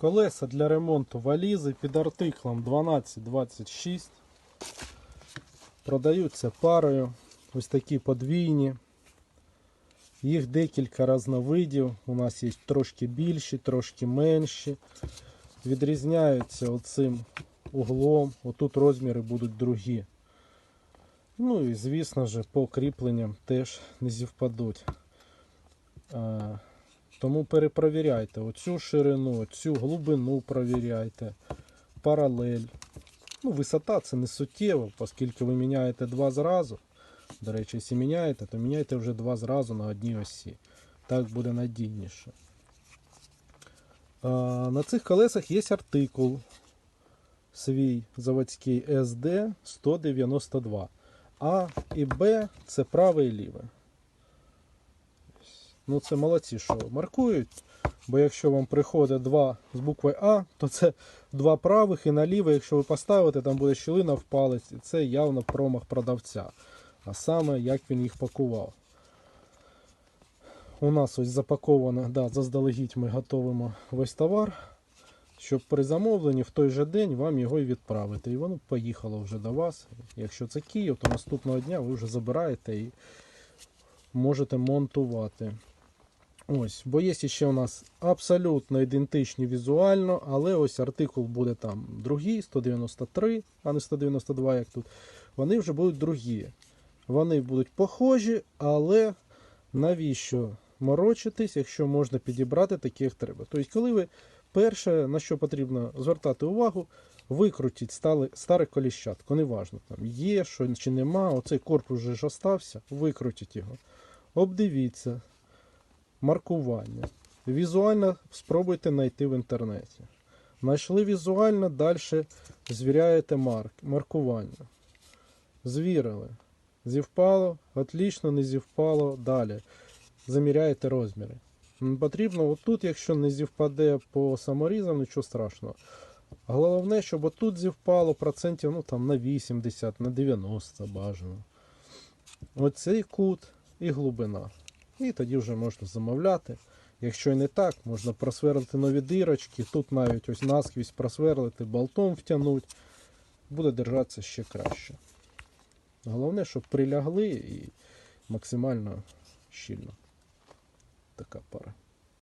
Колеса для ремонту валізи під артиклом 1226. Продаються парою. Ось такі подвійні. Їх декілька різновидів. У нас є трошки більші, трошки менші. Відрізняються оцим углом. Отут розміри будуть другі. Ну і звісно ж, по кріпленням теж не зівпадуть. Тому перепровіряйте оцю ширину, цю глибину провіряйте, паралель. Ну, висота це не суттєво, оскільки ви міняєте два зразу. До речі, якщо міняєте, то міняйте вже два зразу на одній осі. Так буде надійніше. На цих колесах є артикул свій заводський SD 192. А і Б це праве і ліве. Ну це молодці, що маркують. Бо якщо вам приходить два з буквою А, то це два правих і наліве, якщо ви поставите, там буде щілина в палець, і це явно промах продавця. А саме як він їх пакував. У нас ось запаковано, да, заздалегідь ми готуємо весь товар, щоб при замовленні в той же день вам його і відправити. І воно поїхало вже до вас. Якщо це Київ, то наступного дня ви вже забираєте і можете монтувати. Ось, бо є ще у нас абсолютно ідентичні візуально, але ось артикул буде там другий, 193, а не 192, як тут. Вони вже будуть другі. Вони будуть похожі, але навіщо морочитись, якщо можна підібрати такі, як треба. Тобто, коли ви перше, на що потрібно звертати увагу, викрутіть стали, старе коліщатко, неважно, там є, що чи нема, оцей корпус вже ж остався, викрутіть його. Обдивіться, маркування. Візуально спробуйте знайти в інтернеті. Знайшли візуально, далі звіряєте марк, маркування. Звірили. Зівпало, отлично, не зівпало, далі. Заміряєте розміри. Потрібно отут, якщо не зівпаде по саморізам, нічого страшного. Головне, щоб отут зівпало процентів ну, там, на 80, на 90 бажано. Оцей кут і глибина. І тоді вже можна замовляти. Якщо і не так, можна просверлити нові дирочки. Тут навіть ось насквізь просверлити, болтом втягнути. Буде держатися ще краще. Головне, щоб прилягли і максимально щільно. Така пара.